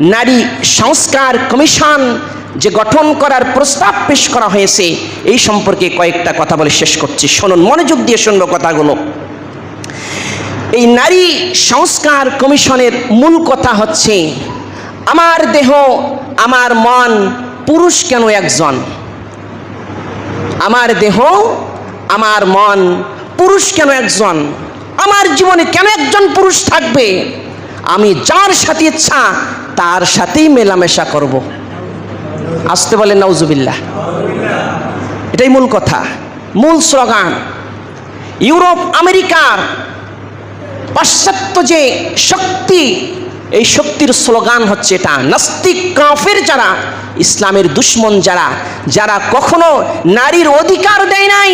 নারী সংস্কার কমিশন যে গঠন করার প্রস্তাব পেশ করা হয়েছে, এই সম্পর্কে কয়েকটা কথা বলে শেষ করছি। শুনুন, মনোযোগ দিয়ে শুনব কথাগুলো। এই নারী সংস্কার কমিশনের মূল কথা হচ্ছে, আমার দেহ, আমার মন, পুরুষ কেন একজন? আমার দেহ, আমার মন, পুরুষ কেন একজন? আমার জীবনে কেন একজন পুরুষ থাকবে? আমি যার সাথে ইচ্ছা তার সাথেই মেলামেশা করব। আসতে বলেন নাউজুবিল্লাহ। এটাই মূল কথা। মূল স্লোগান। ইউরোপ, আমেরিকার পাশ্চাত্য যে শক্তি, এই শক্তির স্লোগান হচ্ছে এটা। নাস্তিক কাফের যারা, ইসলামের দুশ্মন যারা যারা কখনো নারীর অধিকার দেয় নাই,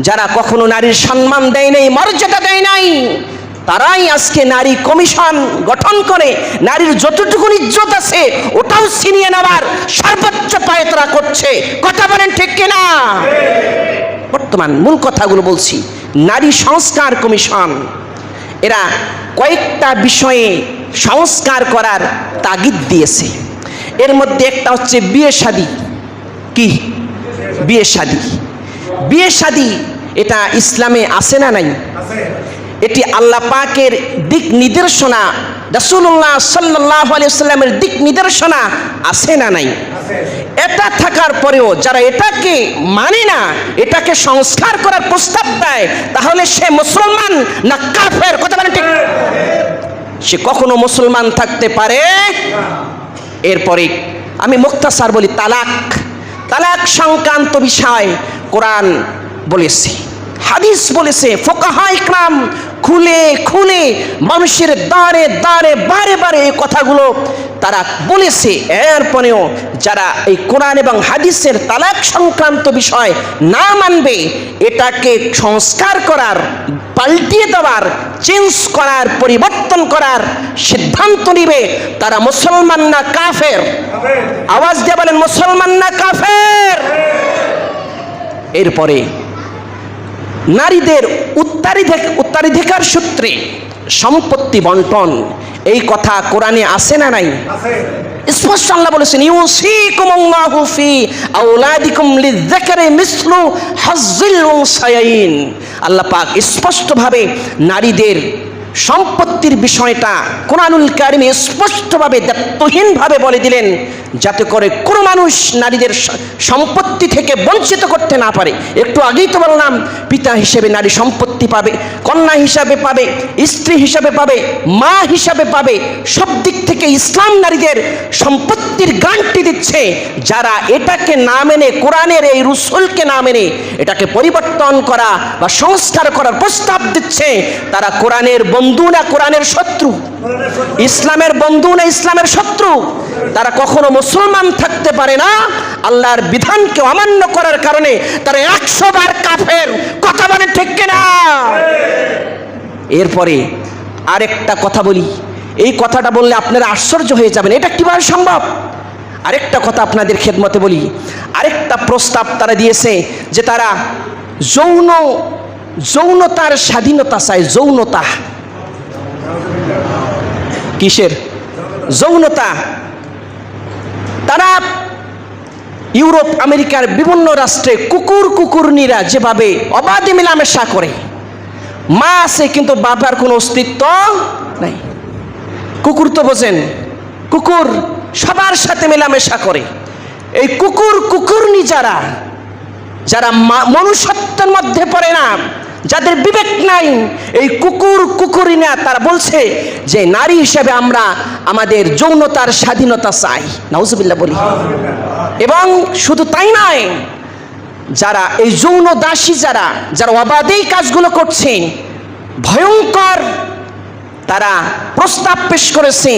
যারা কখনো নারীর সম্মান দেয় নাই, মর্যাদা দেয় নাই তারাই আজকে নারী কমিশন গঠন করে, নারীর যতটুকু ইজ্জত আছে, ওটাও ছিনিয়ে নেবার সর্বোচ্চ পায়তরা করছে। কথা বলেন ঠিক কিনা? বর্তমান মূল কথাগুলো বলছি, নারী সংস্কার কমিশন, এরা কয়েকটা বিষয়ে সংস্কার করার তাগিদ দিয়েছে। এর মধ্যে একটা হচ্ছে বিয়ে শাদী। কি? বিয়ে শাদী। বিয়ে শাদী, এটা ইসলামে আসে না নাই? এটি আল্লাহ পাকের দিক নির্দেশনা রাসূলুল্লাহ সাল্লাহ দিক নির্দেশনা আছে না নাই? এটা থাকার পরেও যারা এটাকে মানে না, এটাকে সংস্কার করার প্রস্তাব দেয়, তাহলে সে মুসলমান না কাফের? কথা বলেন ঠিক? সে কখনো মুসলমান থাকতে পারে? এরপরে আমি মুক্তাসার বলি, তালাক। তালাক সংক্রান্ত বিষয় কোরআন বলেছে, হাদিস বলেছে, ফোকাহা ইকরাম খুলে খুলে মানুষের দ্বারে দ্বারে বারে বারে এই কথাগুলো তারা বলেছে। এরপরেও যারা এই কোরআন এবং হাদিসের তালাক সংক্রান্ত বিষয় না মানবে এটাকে সংস্কার করার পাল্টিয়ে দেওয়ার চেঞ্জ করার পরিবর্তন করার সিদ্ধান্ত নিবে তারা মুসলমান না কাফের? আওয়াজ দিয়ে বলেন মুসলমান না কাফের? এরপরে নারীদের উত্তরাধিক উত্তরাধিকার সূত্রে সম্পত্তি বন্টন। এই কথা কোরআনে আসে না নাই? স্পষ্ট আল্লাহ বলেছেন ইউসিকুমুল্লাহু ফি আওলাদিকুম লিযাকারি মিসলু হাজ্জিল উনসায়াইন। আল্লাহ পাক স্পষ্টভাবে নারীদের সম্পত্তির বিষয়টা কোরআনুল কারিমে স্পষ্টভাবে, দায়িত্বহীনভাবে বলে দিলেন, যাতে করে কোনো মানুষ নারীদের সম্পত্তি থেকে বঞ্চিত করতে না পারে। একটু আগেই তো বললাম, পিতা হিসেবে নারী সম্পত্তি পাবে, কন্যা হিসাবে পাবে, স্ত্রী হিসাবে পাবে, মা হিসাবে পাবে, সব দিক থেকে ইসলাম নারীদের সম্পত্তির গ্রান্টি দিচ্ছে। যারা এটাকে না মেনে, কোরআনের এই রুসুলকে না মেনে, এটাকে পরিবর্তন করা বা সংস্কার করার প্রস্তাব দিচ্ছে, তারা কোরআনের বন্ধু না কোরআনের শত্রু? ইসলামের বন্ধু না ইসলামের শত্রু? তারা কখনো মুসলমান থাকতে পারে না। আল্লাহর বিধানকে অমান্য করার কারণে তারা একশো বার কাফের। কথা বলে ঠিক কিনা? এরপরে আরেকটা কথা বলি। এই কথাটা বললে আপনারা আশ্চর্য হয়ে যাবেন। এটা কীভাবে সম্ভব? আরেকটা কথা আপনাদের খেদমতে বলি। আরেকটা প্রস্তাব তারা দিয়েছে যে তারা যৌন, যৌনতার স্বাধীনতা চায়। যৌনতা। কিসের? যৌনতা। তারা ইউরোপ, আমেরিকার বিভিন্ন রাষ্ট্রে কুকুর কুকুরনিরা যেভাবে অবাধে মেলামেশা করে, মা আছে কিন্তু বাবার কোনো অস্তিত্ব নাই। কুকুর তো বোঝেন, কুকুর সবার সাথে মেলামেশা করে। এই কুকুর কুকুরনি যারা যারা মনুষ্যত্বের মধ্যে পড়ে না যাদের বিবেক নাই, এই কুকুর কুকুরিনা তারা বলছে যে নারী হিসেবে আমরা আমাদের যৌনতার স্বাধীনতা চাই। নাউজুবিল্লাহ বলি। এবং শুধু তাই নয়, যারা এই যৌন দাসী যারা যারা অবাধেই কাজগুলো করছে, ভয়ঙ্কর তারা প্রস্তাব পেশ করেছে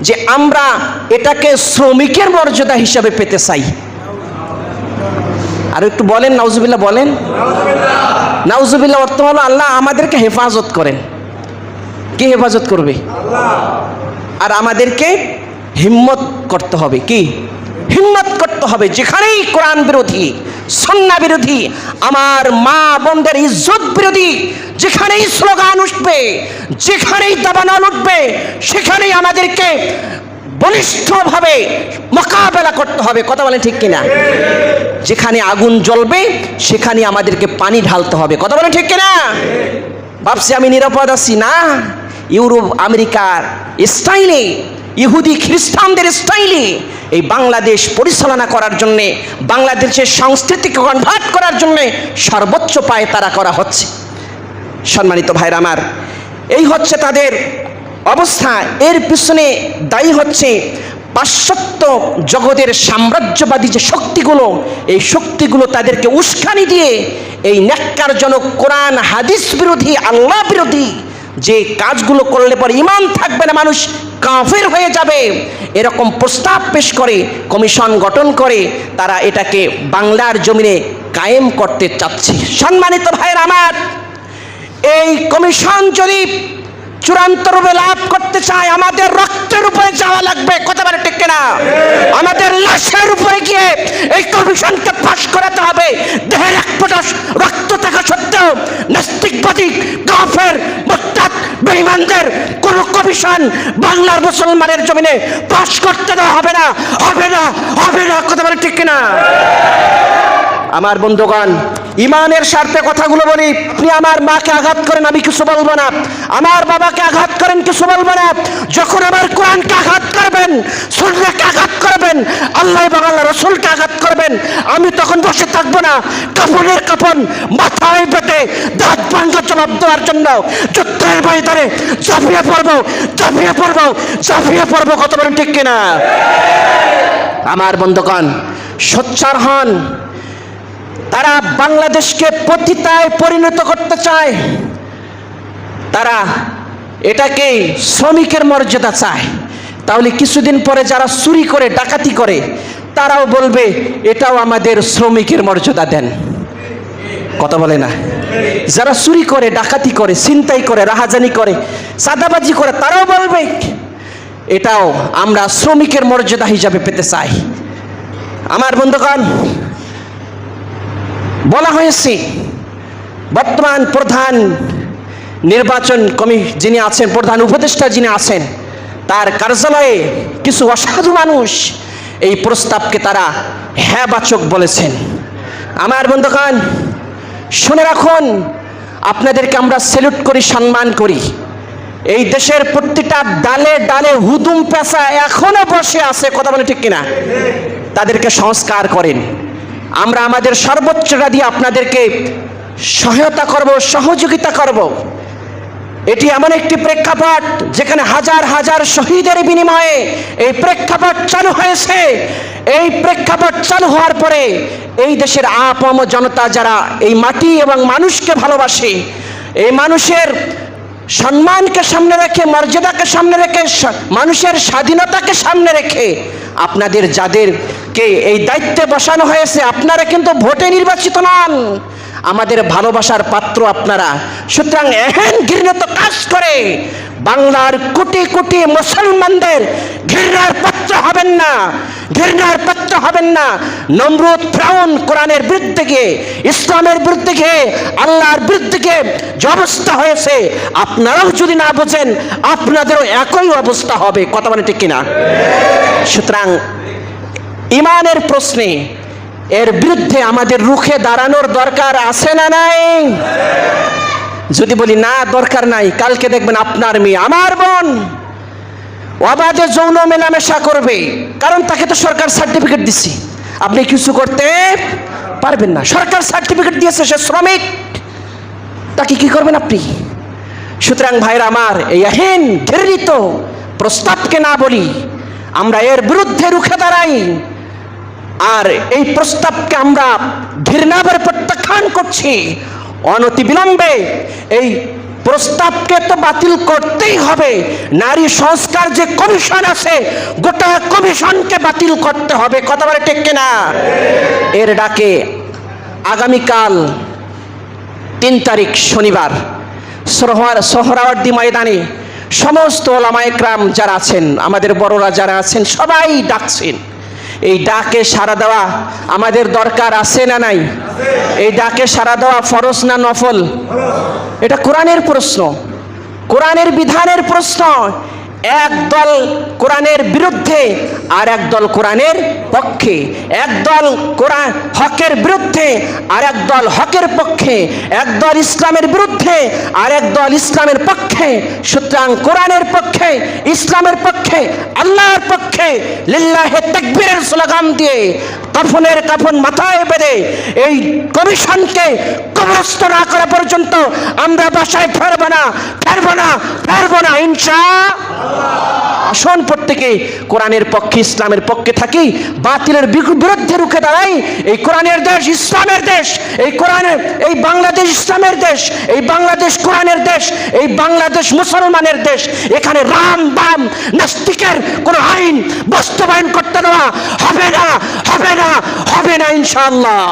যে আমরা এটাকে শ্রমিকের মর্যাদা হিসাবে পেতে চাই। আর একটু বলেন, নাউজুবিল্লাহ বলেন। নাউজুবিল্লাহ অর্থ হলো আল্লাহ আমাদেরকে হেফাজত করেন। কে হেফাজত করবে? আর আমাদেরকে হিম্মত করতে হবে। কি? হিম্মত করতে হবে। যেখানেই কোরআন বিরোধী, সন্না বিরোধী, আমার মা বোনদের ইজ্জত বিরোধী, যেখানেই স্লোগান উঠবে, যেখানেই দাবানল উঠবে, সেখানেই আমাদেরকে বলিষ্ঠভাবে মোকাবেলা করতে হবে। কথা বলেন ঠিক কিনা? যেখানে আগুন জ্বলবে, সেখানে আমাদেরকে পানি ঢালতে হবে। কথা বলেন ঠিক কিনা? ভাবছি আমি নিরাপদ আছি না? ইউরোপ আমেরিকার স্টাইলে, ইহুদি, খ্রিস্টানদের স্টাইলে এই বাংলাদেশ পরিচালনা করার জন্যে, বাংলাদেশের সংস্কৃতিকে কনভার্ট করার জন্যে সর্বোচ্চ পায়ে তারা করা হচ্ছে। সম্মানিত ভাইরা আমার, এই হচ্ছে তাদের অবস্থা এর পিছনে দায়ী হচ্ছে পাশ্চাত্য জগতের সাম্রাজ্যবাদী যে শক্তিগুলো, এই শক্তিগুলো তাদেরকে উস্কানি দিয়ে এই ন্যাক্কারজনক কোরআন, হাদিস বিরোধী, আল্লাহ বিরোধী যে কাজগুলো করলে পরে ইমান থাকবে না, মানুষ কাফের হয়ে যাবে। এরকম প্রস্তাব পেশ করে, কমিশন গঠন করে, তারা এটাকে বাংলার জমিনে কায়েম করতে চাচ্ছে। সম্মানিত ভাইয়ের আমার, এই কমিশন যদি চূড়ান্ত রূপে লাভ করতে চায়, আমাদের রক্তের উপরে যাওয়া লাগবে। কথা বলে ঠিক না আমাদের লাশের উপরে গিয়ে এই কমিশনকে পাশ করাতে হবে। দেহের এক ফোঁটা রক্ত থাকা সত্ত্বেও নাস্তিকবাদী কাফের মোত্তাদ বেঈমানদের কোন কমিশন বাংলার মুসলমানের জমিনে পাশ করতে দেওয়া হবে না। হবে না হবে না। কথা বলে ঠিক না আমার বন্ধুগণ ইমানের স্বার্থে কথাগুলো বলি। আপনি আমার মাকে আঘাত করেন, আমি কিছু বলব না। আমার বাবাকে আঘাত করেন, কিছু বলব না। যখন আমার কোরআনকে আঘাত করবেন, সুন্নাহকে আঘাত করবেন, আল্লাহ এবং আল্লাহ রসুলকে আঘাত করবেন, আমি তখন বসে থাকব না। কাপড়ের কাপড় মাথায় পেতে দাঁত ভাঙ্গা জবাব দেওয়ার জন্য যুদ্ধের ময়দানে ঝাঁপিয়ে পড়ব ঝাঁপিয়ে পড়ব ঝাঁপিয়ে পড়ব। কত বলেন ঠিক কিনা? আমার বন্ধুগণ, সোচ্চার হন। তারা বাংলাদেশকে পতিতায় পরিণত করতে চায়। তারা এটাকে শ্রমিকের মর্যাদা চায়। তাহলে কিছুদিন পরে যারা চুরি করে, ডাকাতি করে, তারাও বলবে, এটাও আমাদের শ্রমিকের মর্যাদা দেন। কথা বলে না। যারা চুরি করে, ডাকাতি করে, ছিনতাই করে, রাহাজানি করে সাদাবাজি করে, তারাও বলবে, এটাও আমরা শ্রমিকের মর্যাদা হিসাবে পেতে চাই। আমার বন্ধুগণ বলা হয়েছে, বর্তমান প্রধান নির্বাচন কমি, যিনি আছেন, প্রধান উপদেষ্টা যিনি আছেন, তার কার্যালয়ে কিছু অসাধু মানুষ এই প্রস্তাবকে তারা হ্যাবাচক বলেছেন। আমার বন্ধুগণ, শুনে রাখুন, আপনাদেরকে আমরা স্যালুট করি, সম্মান করি। এই দেশের প্রতিটা ডালে ডালে হুদুম পেশা এখনও বসে আছে, কথা বলে ঠিক কিনা? তাদেরকে সংস্কার করেন। আমরা আমাদের সর্বোচ্চটা দিয়ে আপনাদেরকে সহায়তা করব, সহযোগিতা করব। এটি এমন একটি প্রেক্ষাপট যেখানে হাজার হাজার শহীদের বিনিময়ে এই প্রেক্ষাপট চালু হয়েছে। এই প্রেক্ষাপট চালু হওয়ার পরে এই দেশের আপম জনতা যারা এই মাটি এবং মানুষকে ভালোবাসে, এই মানুষের সম্মানকে সামনে রেখে, মর্যাদাকে সামনে রেখে মানুষের স্বাধীনতাকে সামনে রেখে আপনাদের যাদেরকে এই দায়িত্বে বসানো হয়েছে? আপনারা কিন্তু ভোটে নির্বাচিত নন। আমাদের ভালোবাসার পাত্র আপনারা। সুতরাং এহেন ঘৃণিত কাজ করে। বাংলার কোটি কোটি মুসলমানদের ঘৃণার পাত্র হবেন না। ঘৃণার পাত্র হবেন না। নমরুদ ফ্রাউন কোরআনের বিরুদ্ধে গিয়ে, ইসলামের বিরুদ্ধে গিয়ে, আল্লাহর বিরুদ্ধে গিয়ে যে অবস্থা হয়েছে, আপনারাও যদি না বোঝেন, আপনাদেরও একই অবস্থা হবে। কথা মানে ঠিক কিনা? সুতরাং ইমানের প্রশ্নে এর বিরুদ্ধে আমাদের রুখে দাঁড়ানোর দরকার আছে না নাই? যদি বলি, না, দরকার নাই। কালকে দেখবেন আপনার মেয়ে, আমার বোন অবাধে যৌন মেলামেশা করবে। কারণ তাকে তো সরকার সার্টিফিকেট দিছি। আপনি কিছু করতে পারবেন না। সরকার সার্টিফিকেট দিয়েছে সে শ্রমিক। তাকে কি করবেন আপনি? সুতরাং ভাইরা আমার, এই আহীন ঘৃণিত প্রস্তাবকে না বলি, আমরা এর বিরুদ্ধে রুখে দাঁড়াই। আর এই প্রস্তাবকে আমরা ঘৃণাভাবে প্রত্যাখ্যান করছি। অনতি বিলম্বে এই প্রস্তাবকে তো বাতিল করতেই হবে। নারী সংস্কার যে কমিশন আছে, গোটা কমিশনকে বাতিল করতে হবে। কথা বলে ঠিক কিনা? এর ডাকে আগামীকাল তিন তারিখ শনিবার সোহরার সোহরাওয়ার্দী ময়দানে সমস্ত ওলামায়করাম যারা আছেন, আমাদের বড়রা যারা আছেন, সবাই ডাকছেন। এই ডাকে সারা দেওয়া আমাদের দরকার আছে না নাই? এই ডাকে সারা দেওয়া ফরজ না নফল? এটা কোরআনের প্রশ্ন। কোরআনের বিধানের প্রশ্ন। এক দল কোরআনের বিরুদ্ধে আর এক দল কোরআনের পক্ষে। এক দল কোরআন হকের বিরুদ্ধে আর এক দল হকের পক্ষে। এক দল ইসলামের বিরুদ্ধে আর এক দল ইসলামের পক্ষে। সুতরাং কোরআনের পক্ষে, ইসলামের পক্ষে, আল্লাহর পক্ষে লিল্লাহে তাকবীরের স্লোগান দিয়ে কাফনের কাফন মাথায় বেঁধে এই কমিশনকে কবরস্থ না করা পর্যন্ত আমরা বাসায় ফেরবো না ফেরবো না ফেরবো না ইনশা আসন প্রত্যেকে কোরআনের পক্ষে, ইসলামের পক্ষে থাকি, বাতিলের বিরুদ্ধে রুখে দাঁড়াই। এই কোরআনের দেশ ইসলামের দেশ, এই কোরআনের এই বাংলাদেশ ইসলামের দেশ, এই বাংলাদেশ কোরআনের দেশ, এই বাংলাদেশ মুসলমানের দেশ। এখানে রাম, বাম, নাস্তিকের কোনো আইন বাস্তবায়ন করতে দেওয়া হবে না হবে না। হবে না ইনশাআল্লাহ।